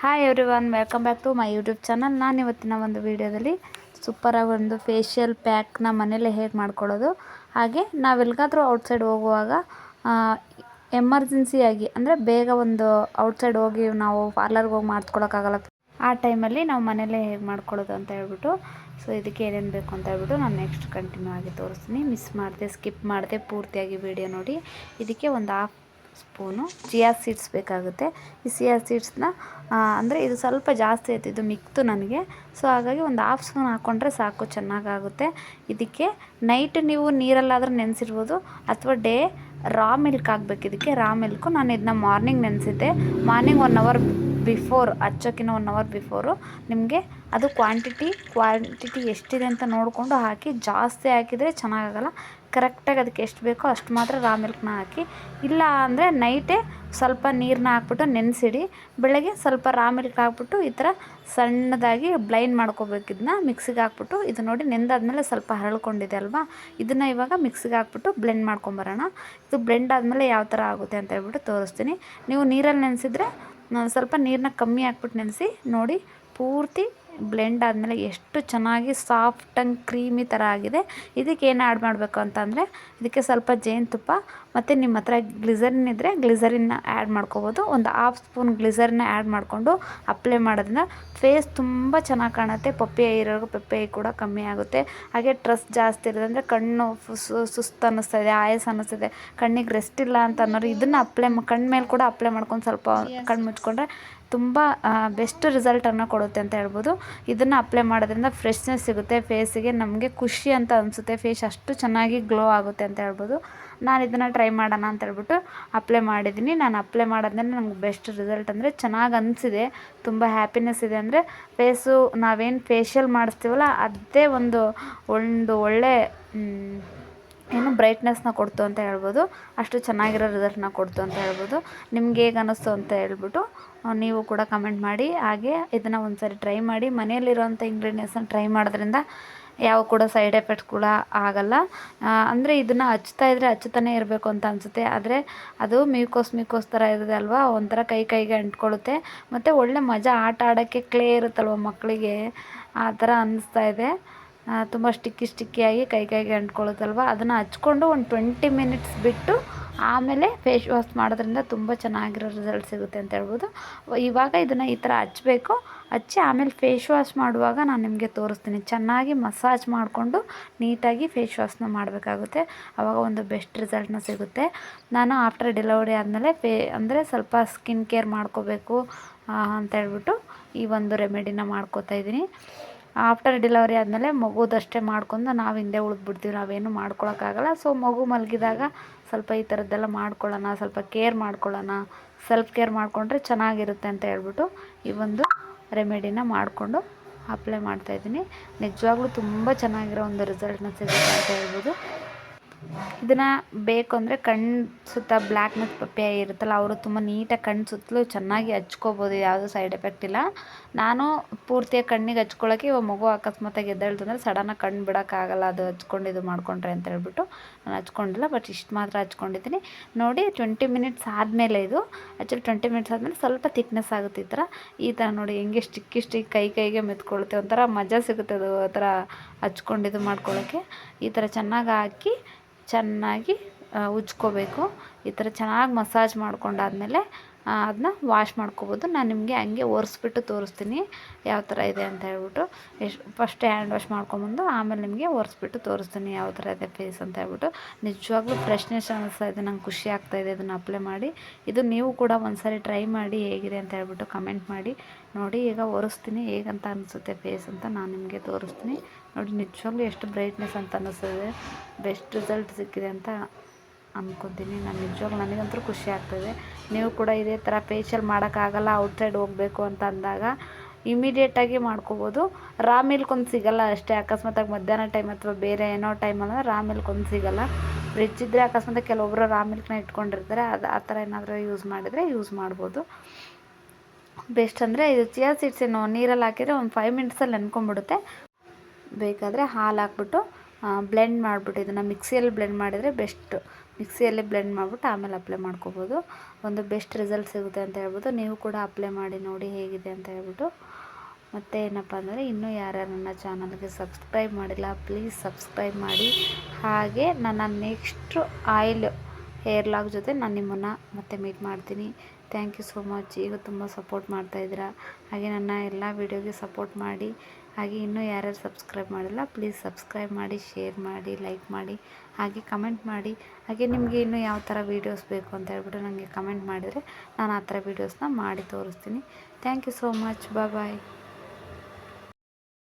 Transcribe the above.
Hi everyone welcome back to my YouTube channel ನಾನು ಇವತ್ತಿನ ಒಂದು ವೀಡಿಯೋದಲ್ಲಿ ಸೂಪರಾಗಿ ಒಂದು ಫೇಶಿಯಲ್ ಪ್ಯಾಕ್ನ ಮನೇಲೆ ಹೇಗೆ ಮಾಡ್ಕೊಳ್ಳೋದು. ಹಾಗೆ ನಾವೆಲ್ಗಾದರೂ ಔಟ್ಸೈಡ್ ಹೋಗುವಾಗ ಎಮರ್ಜೆನ್ಸಿಯಾಗಿ ಅಂದರೆ ಬೇಗ ಒಂದು ಔಟ್ಸೈಡ್ ಹೋಗಿ ನಾವು ಪಾರ್ಲರ್ಗೆ ಹೋಗಿ ಮಾಡಿಸ್ಕೊಳಕ್ಕಾಗಲ್ಲ. ಆ ಟೈಮಲ್ಲಿ ನಾವು ಮನೇಲೇ ಹೇಗೆ ಮಾಡ್ಕೊಳ್ಳೋದು ಅಂತ ಹೇಳ್ಬಿಟ್ಟು ಸೊ ಇದಕ್ಕೆ ಏನೇನು ಬೇಕು ಅಂತ ಹೇಳ್ಬಿಟ್ಟು ನಾನು ನೆಕ್ಸ್ಟ್ ಕಂಟಿನ್ಯೂ ಆಗಿ ತೋರಿಸ್ತೀನಿ. ಮಿಸ್ ಮಾಡಿದೆ ಸ್ಕಿಪ್ ಮಾಡಿದೆ, ಪೂರ್ತಿಯಾಗಿ ವಿಡಿಯೋ ನೋಡಿ. ಇದಕ್ಕೆ ಒಂದು ಹಾಫ್ ಸ್ಪೂನು ಚಿಯಾ ಸೀಡ್ಸ್ ಬೇಕಾಗುತ್ತೆ. ಈ ಸಿಯಾ ಸೀಡ್ಸ್ನ ಅಂದರೆ ಇದು ಸ್ವಲ್ಪ ಜಾಸ್ತಿ ಆಯ್ತು, ಇದು ಮಿಕ್ತು ನನಗೆ. ಸೊ, ಹಾಗಾಗಿ ಒಂದು ಹಾಫ್ ಸ್ಪೂನ್ ಹಾಕ್ಕೊಂಡ್ರೆ ಸಾಕು, ಚೆನ್ನಾಗಾಗುತ್ತೆ. ಇದಕ್ಕೆ ನೈಟ್ ನೀವು ನೀರಲ್ಲಾದರೂ ನೆನೆಸಿರ್ಬೋದು, ಅಥವಾ ಡೇ ರಾ ಮಿಲ್ಕ್ ಹಾಕ್ಬೇಕು. ಇದಕ್ಕೆ ರಾ ಮಿಲ್ಕು ನಾನು ಇದನ್ನ ಮಾರ್ನಿಂಗ್ ನೆನೆಸಿದ್ದೆ. ಮಾರ್ನಿಂಗ್ ಒನ್ ಅವರ್ ಬಿಫೋರ್ ಹಚ್ಚೋಕ್ಕಿಂತ ಒನ್ ಅವರ್ ಬಿಫೋರು, ನಿಮಗೆ ಅದು ಕ್ವಾಂಟಿಟಿ ಕ್ವಾಂಟಿಟಿ ಎಷ್ಟಿದೆ ಅಂತ ನೋಡಿಕೊಂಡು ಹಾಕಿ, ಜಾಸ್ತಿ ಹಾಕಿದರೆ ಚೆನ್ನಾಗಾಗಲ್ಲ ಕರೆಕ್ಟಾಗಿ ಅದಕ್ಕೆ ಎಷ್ಟು ಬೇಕೋ ಅಷ್ಟು ಮಾತ್ರ ರಾ ಮಿಲ್ಕ್ನ ಹಾಕಿ. ಇಲ್ಲ ಅಂದರೆ ನೈಟೇ ಸ್ವಲ್ಪ ನೀರನ್ನ ಹಾಕ್ಬಿಟ್ಟು ನೆನೆಸಿಡಿ. ಬೆಳಗ್ಗೆ ಸ್ವಲ್ಪ ರಾ ಮಿಲ್ಕ್ ಹಾಕ್ಬಿಟ್ಟು ಈ ಥರ ಸಣ್ಣದಾಗಿ ಬ್ಲೈಂಡ್ ಮಾಡ್ಕೋಬೇಕು ಇದನ್ನ. ಮಿಕ್ಸಿಗೆ ಹಾಕ್ಬಿಟ್ಟು ಇದು ನೋಡಿ ನೆಂದಾದ್ಮೇಲೆ ಸ್ವಲ್ಪ ಹರಳ್ಕೊಂಡಿದೆ ಅಲ್ವಾ? ಇದನ್ನು ಇವಾಗ ಮಿಕ್ಸಿಗೆ ಹಾಕ್ಬಿಟ್ಟು ಬ್ಲೆಂಡ್ ಮಾಡ್ಕೊಂಬರೋಣ. ಇದು ಬ್ಲೆಂಡ್ ಆದಮೇಲೆ ಯಾವ ಥರ ಆಗುತ್ತೆ ಅಂತ ಹೇಳ್ಬಿಟ್ಟು ತೋರಿಸ್ತೀನಿ. ನೀವು ನೀರಲ್ಲಿ ನೆನೆಸಿದ್ರೆ ಸ್ವಲ್ಪ ನೀರನ್ನ ಕಮ್ಮಿ ಹಾಕ್ಬಿಟ್ಟು ನೆನೆಸಿ ನೋಡಿ ಪೂರ್ತಿ ಬ್ಲೆಂಡ್ ಆದಮೇಲೆ ಎಷ್ಟು ಚೆನ್ನಾಗಿ ಸಾಫ್ಟ್ ಆ್ಯಂಡ್ ಕ್ರೀಮಿ ಥರ ಆಗಿದೆ. ಇದಕ್ಕೆ ಏನು ಆ್ಯಡ್ ಮಾಡಬೇಕು ಅಂತಂದರೆ ಇದಕ್ಕೆ ಸ್ವಲ್ಪ ಜೇನುತುಪ್ಪ ಮತ್ತು ನಿಮ್ಮ ಹತ್ರ ಗ್ಲಿಸರಿನ್ ಇದ್ದರೆ ಗ್ಲಿಸರಿನ್ನ ಆ್ಯಡ್ ಮಾಡ್ಕೋಬೋದು. ಒಂದು ಹಾಫ್ ಸ್ಪೂನ್ ಗ್ಲಿಸರಿನ್ನ ಆ್ಯಡ್ ಮಾಡಿಕೊಂಡು ಅಪ್ಲೈ ಮಾಡೋದ್ರಿಂದ ಫೇಸ್ ತುಂಬ ಚೆನ್ನಾಗಿ ಕಾಣುತ್ತೆ. ಪಪ್ಪೆ ಇರೋರು ಪಪ್ಪೆ ಕೂಡ ಕಮ್ಮಿ ಆಗುತ್ತೆ. ಹಾಗೆ ಟ್ರಸ್ ಜಾಸ್ತಿ ಇರೋದು ಅಂದರೆ ಕಣ್ಣು ಸುಸ್ತು ಅನ್ನಿಸ್ತಾ ಇದೆ ಆಯಸ್ ಅನ್ನಿಸ್ತಿದೆ. ಕಣ್ಣಿಗೆ ರೆಸ್ಟ್ ಇಲ್ಲ ಅಂತ ಅನ್ನೋರು ಇದನ್ನು ಅಪ್ಲೈ ಕಣ್ಣು ಮೇಲೆ ಕೂಡ ಅಪ್ಲೈ ಮಾಡ್ಕೊಂಡು ಸ್ವಲ್ಪ ಕಣ್ಣು ಮುಚ್ಕೊಂಡ್ರೆ ತುಂಬ ಬೆಸ್ಟ್ ರಿಸಲ್ಟನ್ನು ಕೊಡುತ್ತೆ ಅಂತ ಹೇಳ್ಬೋದು. ಇದನ್ನು ಅಪ್ಲೈ ಮಾಡೋದ್ರಿಂದ ಫ್ರೆಶ್ನೆಸ್ ಸಿಗುತ್ತೆ ಫೇಸಿಗೆ ನಮಗೆ ಖುಷಿ ಅಂತ ಅನಿಸುತ್ತೆ ಫೇಸ್ ಅಷ್ಟು ಚೆನ್ನಾಗಿ ಗ್ಲೋ ಆಗುತ್ತೆ ಅಂತ ಹೇಳ್ಬೋದು. ನಾನು ಇದನ್ನು ಟ್ರೈ ಮಾಡೋಣ ಅಂತ ಹೇಳ್ಬಿಟ್ಟು ಅಪ್ಲೈ ಮಾಡಿದ್ದೀನಿ ನಾನು ಅಪ್ಲೈ ಮಾಡೋದ್ರಿಂದ ನಮ್ಗೆ ಬೆಸ್ಟ್ ರಿಸಲ್ಟ್ ಅಂದರೆ ಚೆನ್ನಾಗಿ ಅನಿಸಿದೆ. ತುಂಬ ಹ್ಯಾಪಿನೆಸ್ ಇದೆ ಅಂದರೆ ಫೇಸು ನಾವೇನು ಫೇಶಿಯಲ್ ಮಾಡಿಸ್ತೀವಲ್ಲ, ಅದೇ ಒಂದು ಒಂದು ಒಳ್ಳೆ ಏನು ಬ್ರೈಟ್ನೆಸ್ನ ಕೊಡ್ತು ಅಂತ ಹೇಳ್ಬೋದು. ಅಷ್ಟು ಚೆನ್ನಾಗಿರೋ ರಿಸಲ್ಟ್ನ ಕೊಡ್ತು ಅಂತ ಹೇಳ್ಬೋದು. ನಿಮ್ಗೆ ಹೇಗೆ ಅನ್ನಿಸ್ತು ಅಂತ ಹೇಳ್ಬಿಟ್ಟು ನೀವು ಕೂಡ ಕಮೆಂಟ್ ಮಾಡಿ. ಹಾಗೆ ಇದನ್ನು ಒಂದು ಸಾರಿ ಟ್ರೈ ಮಾಡಿ ಮನೆಯಲ್ಲಿರುವಂಥ ಇಂಗ್ರೀಡಿಯೆಂಟ್ಸನ್ನ ಟ್ರೈ ಮಾಡೋದ್ರಿಂದ ಯಾವ ಕೂಡ ಸೈಡ್ ಎಫೆಕ್ಟ್ಸ್ ಕೂಡ ಆಗಲ್ಲ. ಅಂದರೆ ಇದನ್ನು ಹಚ್ತಾ ಇದ್ದರೆ ಹಚ್ಚುತ್ತಾನೆ ಇರಬೇಕು ಅಂತ ಅನಿಸುತ್ತೆ. ಆದರೆ ಅದು ಮೀಕೋಸ್ ಮೀಕೋಸ್ ಥರ ಇರುತ್ತೆ ಅಲ್ವಾ? ಒಂಥರ ಕೈ ಕೈಗೆ ಅಂಟ್ಕೊಳ್ಳುತ್ತೆ. ಮತ್ತು ಒಳ್ಳೆ ಮಜಾ ಆಟ ಆಡೋಕ್ಕೆ ಕ್ಲೇ ಇರುತ್ತಲ್ವ ಮಕ್ಕಳಿಗೆ? ಆ ಥರ ಅನ್ನಿಸ್ತಾ ಇದೆ. ತುಂಬ ಸ್ಟಿಕ್ಕಿ ಸ್ಟಿಕ್ಕಿಯಾಗಿ ಕೈ ಕೈಗೆ ಅಂಟ್ಕೊಳ್ಳುತ್ತಲ್ವ? ಅದನ್ನು ಹಚ್ಕೊಂಡು ಒಂದು ಟ್ವೆಂಟಿ ಮಿನಿಟ್ಸ್ ಬಿಟ್ಟು ಆಮೇಲೆ ಫೇಸ್ ವಾಶ್ ಮಾಡೋದ್ರಿಂದ ತುಂಬ ಚೆನ್ನಾಗಿರೋ ರಿಸಲ್ಟ್ ಸಿಗುತ್ತೆ ಅಂತ ಹೇಳ್ಬೋದು. ಇವಾಗ ಇದನ್ನು ಈ ಥರ ಹಚ್ಬೇಕು. ಹಚ್ಚಿ ಆಮೇಲೆ ಫೇಸ್ ವಾಶ್ ಮಾಡುವಾಗ ನಾನು ನಿಮಗೆ ತೋರಿಸ್ತೀನಿ. ಚೆನ್ನಾಗಿ ಮಸಾಜ್ ಮಾಡಿಕೊಂಡು ನೀಟಾಗಿ ಫೇಸ್ ವಾಶ್ನ ಮಾಡಬೇಕಾಗುತ್ತೆ. ಆವಾಗ ಒಂದು ಬೆಸ್ಟ್ ರಿಸಲ್ಟ್ನ ಸಿಗುತ್ತೆ. ನಾನು ಆಫ್ಟರ್ ಡೆಲಿವರಿ ಆದಮೇಲೆ ಫೇ, ಅಂದರೆ ಸ್ವಲ್ಪ ಸ್ಕಿನ್ ಕೇರ್ ಮಾಡ್ಕೋಬೇಕು ಅಂತ ಹೇಳ್ಬಿಟ್ಟು ಈ ಒಂದು ರೆಮಿಡಿನ ಮಾಡ್ಕೋತಾ ಇದ್ದೀನಿ. ಆಫ್ಟರ್ ಡೆಲಿವರಿ ಆದಮೇಲೆ ಮಗುದಷ್ಟೇ ಮಾಡ್ಕೊಂಡು ನಾವು ಹಿಂದೆ ಉಳಿದ್ಬಿಡ್ತೀವಿ, ನಾವೇನು ಮಾಡ್ಕೊಳೋಕ್ಕಾಗಲ್ಲ. ಸೊ ಮಗು ಮಲಗಿದಾಗ ಸ್ವಲ್ಪ ಈ ಥರದ್ದೆಲ್ಲ ಮಾಡ್ಕೊಳ್ಳೋಣ, ಸ್ವಲ್ಪ ಕೇರ್ ಮಾಡ್ಕೊಳ್ಳೋಣ ಸೆಲ್ಫ್ ಕೇರ್ ಮಾಡಿಕೊಂಡ್ರೆ ಚೆನ್ನಾಗಿರುತ್ತೆ ಅಂತ ಹೇಳ್ಬಿಟ್ಟು ಈ ಒಂದು ರೆಮಿಡಿನ ಮಾಡಿಕೊಂಡು ಅಪ್ಲೈ ಮಾಡ್ತಾಯಿದ್ದೀನಿ ನಿಜವಾಗ್ಲೂ ತುಂಬ ಚೆನ್ನಾಗಿರೋ ಒಂದು ರಿಸಲ್ಟ್ನ ಸಿಗುತ್ತೆ ಅಂತ ಹೇಳ್ಬೋದು. ಇದನ್ನು ಬೇಕು ಅಂದರೆ ಕಣ್ಣು ಸುತ್ತ ಬ್ಲ್ಯಾಕ್ ಮತ್ತು ಪಪ್ಪೆ ಇರುತ್ತಲ್ಲ, ಅವರು ತುಂಬ ನೀಟಾಗಿ ಕಣ್ಣು ಸುತ್ತಲೂ ಚೆನ್ನಾಗಿ ಹಚ್ಕೋಬೋದು, ಯಾವುದೂ ಸೈಡ್ ಎಫೆಕ್ಟ್ ಇಲ್ಲ. ನಾನು ಪೂರ್ತಿಯಾಗಿ ಕಣ್ಣಿಗೆ ಹಚ್ಕೊಳ್ಳೋಕೆ ಇವಾಗ ಮಗು ಅಕಸ್ಮಾತಾಗಿ ಎದ್ದೇಳ್ತು ಅಂದರೆ ಸಡನ್ನಾಗಿ ಕಣ್ಣು ಬಿಡೋಕ್ಕಾಗಲ್ಲ, ಅದು ಹಚ್ಕೊಂಡು ಇದು ಮಾಡ್ಕೊಂಡ್ರೆ ಅಂತ ಹೇಳ್ಬಿಟ್ಟು ನಾನು ಹಚ್ಕೊಂಡಿಲ್ಲ ಬಟ್ ಇಷ್ಟು ಮಾತ್ರ ಹಚ್ಕೊಂಡಿದ್ದೀನಿ. ನೋಡಿ ಟ್ವೆಂಟಿ ಮಿನಿಟ್ಸ್ ಆದಮೇಲೆ ಇದು ಆ್ಯಕ್ಚುಲಿ ಟ್ವೆಂಟಿ ಮಿನಿಟ್ಸ್ ಆದಮೇಲೆ ಸ್ವಲ್ಪ ತಿಕ್ನೆಸ್ ಆಗುತ್ತೆ ಈ ಥರ ಈ ಥರ ನೋಡಿ, ಹೆಂಗೆ ಸ್ಟಿಕ್ಕಿ ಸ್ಟಿಕ್ ಕೈ ಕೈಗೆ ಮೆತ್ಕೊಳ್ಳುತ್ತೆ ಒಂಥರ ಮಜಾ ಸಿಗುತ್ತೆ ಅದು, ಆ ಥರ ಹಚ್ಕೊಂಡು ಇದು ಮಾಡ್ಕೊಳ್ಳೋಕ್ಕೆ ಈ ಥರ ಚೆನ್ನಾಗಿ ಹಾಕಿ ಚೆನ್ನಾಗಿ ಉಜ್ಕೋಬೇಕು. ಈ ಥರ ಚೆನ್ನಾಗಿ ಮಸಾಜ್ ಮಾಡ್ಕೊಂಡಾದ್ಮೇಲೆ ಅದನ್ನ ವಾಶ್ ಮಾಡ್ಕೋಬೋದು. ನಾನು ನಿಮಗೆ ಹಂಗೆ ಒರೆಸ್ಬಿಟ್ಟು ತೋರಿಸ್ತೀನಿ ಯಾವ ಥರ ಇದೆ ಅಂತ ಹೇಳ್ಬಿಟ್ಟು. ಎಷ್ಟು, ಫಸ್ಟ್ ಹ್ಯಾಂಡ್ ವಾಶ್ ಮಾಡ್ಕೊಂಬಂದು, ಆಮೇಲೆ ನಿಮಗೆ ಒರೆಸ್ಬಿಟ್ಟು ತೋರಿಸ್ತೀನಿ ಯಾವ ಥರ ಇದೆ ಫೇಸ್ ಅಂತ ಹೇಳ್ಬಿಟ್ಟು. ನಿಜವಾಗ್ಲೂ ಫ್ರೆಶ್ನೆಸ್ ಅನ್ನಿಸ್ತಾ ಇದೆ, ನಂಗೆ ಖುಷಿ ಆಗ್ತಾಯಿದೆ ಇದನ್ನು ಅಪ್ಲೈ ಮಾಡಿ. ಇದು ನೀವು ಕೂಡ ಒಂದ್ಸರಿ ಸಾರಿ ಟ್ರೈ ಮಾಡಿ ಹೇಗಿದೆ ಅಂತ ಹೇಳ್ಬಿಟ್ಟು ಕಮೆಂಟ್ ಮಾಡಿ. ನೋಡಿ, ಈಗ ಒರೆಸ್ತೀನಿ, ಹೇಗಂತ ಅನಿಸುತ್ತೆ ಫೇಸ್ ಅಂತ ನಾನು ನಿಮಗೆ ತೋರಿಸ್ತೀನಿ. ನೋಡಿ, ನಿಜವಾಗ್ಲೂ ಎಷ್ಟು ಬ್ರೈಟ್ನೆಸ್ ಅಂತ ಅನ್ನಿಸ್ತದೆ ಬೆಸ್ಟ್ ರಿಸಲ್ಟ್ ಸಿಕ್ಕಿದೆ ಅಂತ ಅಂದ್ಕೊತೀನಿ ನಾನು ನಿಜವಾಗ್ಲೂ ನನಗಂತೂ ಖುಷಿ ಆಗ್ತದೆ. ನೀವು ಕೂಡ ಇದೇ ಥರ ಫೇಶಿಯಲ್ ಮಾಡೋಕ್ಕಾಗಲ್ಲ ಔಟ್ಸೈಡ್ ಹೋಗಬೇಕು ಅಂತ ಅಂದಾಗ ಇಮಿಡಿಯೇಟಾಗಿ ಮಾಡ್ಕೋಬೋದು. ರಾ ಮಿಲ್ಕ್ ಒಂದು ಸಿಗಲ್ಲ ಅಷ್ಟೇ. ಅಕಸ್ಮಾತಾಗಿ ಮಧ್ಯಾಹ್ನ ಟೈಮ್ ಅಥವಾ ಬೇರೆ ಏನೋ ಟೈಮಲ್ಲ ರಾ ಮಿಲ್ಕ್ ಒಂದು ಸಿಗಲ್ಲ. ಫ್ರಿಜ್ ಇದ್ದರೆ ಅಕಸ್ಮಾತ್ ಕೆಲವೊಬ್ಬರು ರಾ ಮಿಲ್ಕ್ನ ಇಟ್ಕೊಂಡಿರ್ತಾರೆ. ಅದು ಆ ಥರ ಏನಾದರೂ ಯೂಸ್ ಮಾಡಿದರೆ ಯೂಸ್ ಮಾಡ್ಬೋದು. ಬೆಸ್ಟ್ ಅಂದರೆ ಇದು ಚಿಯಾ ಸೀಡ್ಸ್ ಏನು ನೀರಲ್ಲಿ ಹಾಕಿದರೆ ಒಂದು ಫೈವ್ ಮಿನಿಟ್ಸಲ್ಲಿ ನೆನ್ಕೊಂಬಿಡುತ್ತೆ ಬೇಕಾದರೆ ಹಾಲು ಹಾಕ್ಬಿಟ್ಟು ಬ್ಲೆಂಡ್ ಮಾಡಿಬಿಟ್ಟು, ಇದನ್ನು ಮಿಕ್ಸಿಯಲ್ಲಿ ಬ್ಲೆಂಡ್ ಮಾಡಿದರೆ ಬೆಸ್ಟು ಮಿಕ್ಸಿಯಲ್ಲಿ ಬ್ಲೆಂಡ್ ಮಾಡಿಬಿಟ್ಟು ಆಮೇಲೆ ಅಪ್ಲೈ ಮಾಡ್ಕೋಬೋದು. ಒಂದು ಬೆಸ್ಟ್ ರಿಸಲ್ಟ್ ಸಿಗುತ್ತೆ ಅಂತ ಹೇಳ್ಬೋದು. ನೀವು ಕೂಡ ಅಪ್ಲೈ ಮಾಡಿ ನೋಡಿ ಹೇಗಿದೆ ಅಂತ ಹೇಳ್ಬಿಟ್ಟು. ಮತ್ತು ಏನಪ್ಪ ಅಂದರೆ, ಇನ್ನೂ ಯಾರ್ಯಾರು ನನ್ನ ಚಾನಲ್ಗೆ ಸಬ್ಸ್ಕ್ರೈಬ್ ಮಾಡಿಲ್ಲ ಪ್ಲೀಸ್ ಸಬ್ಸ್ಕ್ರೈಬ್ ಮಾಡಿ. ಹಾಗೆ ನನ್ನ ನೆಕ್ಸ್ಟು ಆಯಿಲ್ ಹೇರ್ ಲಾಕ್ ಜೊತೆ ನಾನು ನಿಮ್ಮನ್ನು ಮತ್ತೆ ಮೀಟ್ ಮಾಡ್ತೀನಿ. ಥ್ಯಾಂಕ್ ಯು ಸೋ ಮಚ್ ಈಗ ತುಂಬ ಸಪೋರ್ಟ್ ಮಾಡ್ತಾಯಿದ್ದೀರಾ ಹಾಗೆ ನನ್ನ ಎಲ್ಲ ವೀಡಿಯೋಗೆ ಸಪೋರ್ಟ್ ಮಾಡಿ. ಹಾಗೆ ಇನ್ನೂ ಯಾರ್ಯಾರು ಸಬ್ಸ್ಕ್ರೈಬ್ ಮಾಡಿಲ್ಲ ಪ್ಲೀಸ್ ಸಬ್ಸ್ಕ್ರೈಬ್ ಮಾಡಿ ಶೇರ್ ಮಾಡಿ ಲೈಕ್ ಮಾಡಿ, ಹಾಗೆ ಕಮೆಂಟ್ ಮಾಡಿ. ಹಾಗೆ ನಿಮಗೆ ಇನ್ನೂ ಯಾವ ಥರ ವೀಡಿಯೋಸ್ ಬೇಕು ಅಂತ ಹೇಳ್ಬಿಟ್ಟು ನನಗೆ ಕಮೆಂಟ್ ಮಾಡಿದರೆ ನಾನು ಆ ಥರ ವೀಡಿಯೋಸ್ನ ಮಾಡಿ ತೋರಿಸ್ತೀನಿ. Thank you so much bye bye